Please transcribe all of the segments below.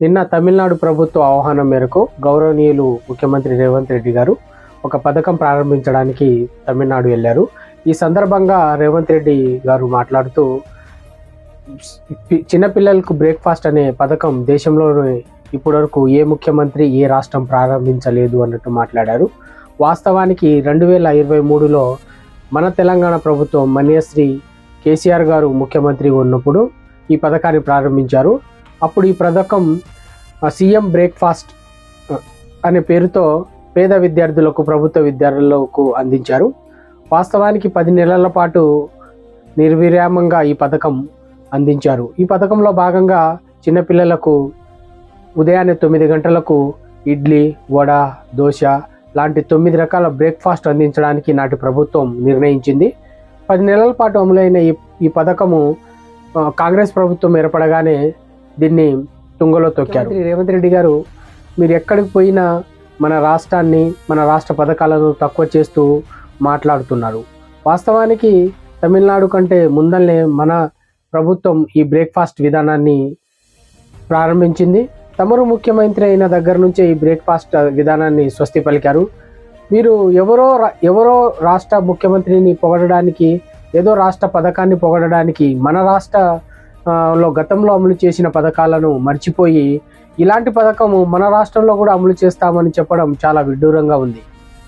నిన్న తమిళనాడు ప్రభుత్వ ఆహ్వానం మేరకు గౌరవనీయులు ముఖ్యమంత్రి రేవంత్ రెడ్డి గారు ఒక పథకం ప్రారంభించడానికి తమిళనాడు వెళ్ళారు. ఈ సందర్భంగా రేవంత్ రెడ్డి గారు మాట్లాడుతూ చిన్నపిల్లలకు బ్రేక్ఫాస్ట్ అనే పథకం దేశంలోనే ఇప్పటివరకు ఏ ముఖ్యమంత్రి ఏ రాష్ట్రం ప్రారంభించలేదు అన్నట్టు మాట్లాడారు. వాస్తవానికి రెండు వేల ఇరవై మూడులో మన తెలంగాణ ప్రభుత్వం మన్యశ్రీ కేసీఆర్ గారు ముఖ్యమంత్రి ఉన్నప్పుడు ఈ పథకాన్ని ప్రారంభించారు. అప్పుడు ఈ పథకం సీఎం బ్రేక్ఫాస్ట్ అనే పేరుతో పేద విద్యార్థులకు ప్రభుత్వ విద్యార్థులకు అందించారు. వాస్తవానికి పది నెలల పాటు నిర్విరామంగా ఈ పథకం అందించారు. ఈ పథకంలో భాగంగా చిన్నపిల్లలకు ఉదయాన్నే తొమ్మిది గంటలకు ఇడ్లీ వడ దోశ లాంటి తొమ్మిది రకాల బ్రేక్ఫాస్ట్ అందించడానికి నాటి ప్రభుత్వం నిర్ణయించింది. పది నెలల పాటు అమలైన ఈ ఈ పథకము కాంగ్రెస్ ప్రభుత్వం ఏర్పడగానే దీన్ని తుంగలో తొక్కారు. రేవంత్ రెడ్డి గారు మీరు ఎక్కడికి పోయినా మన రాష్ట్రాన్ని మన రాష్ట్ర పథకాలను తక్కువ చేస్తూ మాట్లాడుతున్నారు. వాస్తవానికి తమిళనాడు కంటే ముందల్లే మన ప్రభుత్వం ఈ బ్రేక్ఫాస్ట్ విధానాన్ని ప్రారంభించింది. తమరు ముఖ్యమంత్రి అయిన దగ్గర నుంచే ఈ బ్రేక్ఫాస్ట్ విధానాన్ని స్వస్తి పలికారు. మీరు ఎవరో రా- ఎవరో రాష్ట్ర ముఖ్యమంత్రిని పొగడడానికి ఏదో రాష్ట్ర పథకాన్ని పొగడడానికి మన రాష్ట్ర లో గతంలో అమలు చేసిన పథకాలను మర్చిపోయి ఇలాంటి పథకము మన రాష్ట్రంలో కూడా అమలు చేస్తామని చెప్పడం చాలా విడ్డూరంగా ఉంది.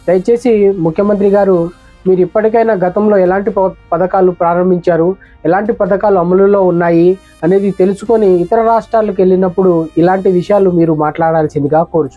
దయచేసి ముఖ్యమంత్రి గారు మీరు ఇప్పటికైనా గతంలో ఎలాంటి ప- పథకాలు ప్రారంభించారు ఎలాంటి పథకాలు అమలులో ఉన్నాయి అనేది తెలుసుకొని ఇతర రాష్ట్రాలకు వెళ్ళినప్పుడు ఇలాంటి విషయాలు మీరు మాట్లాడాల్సిందిగా కోరుచు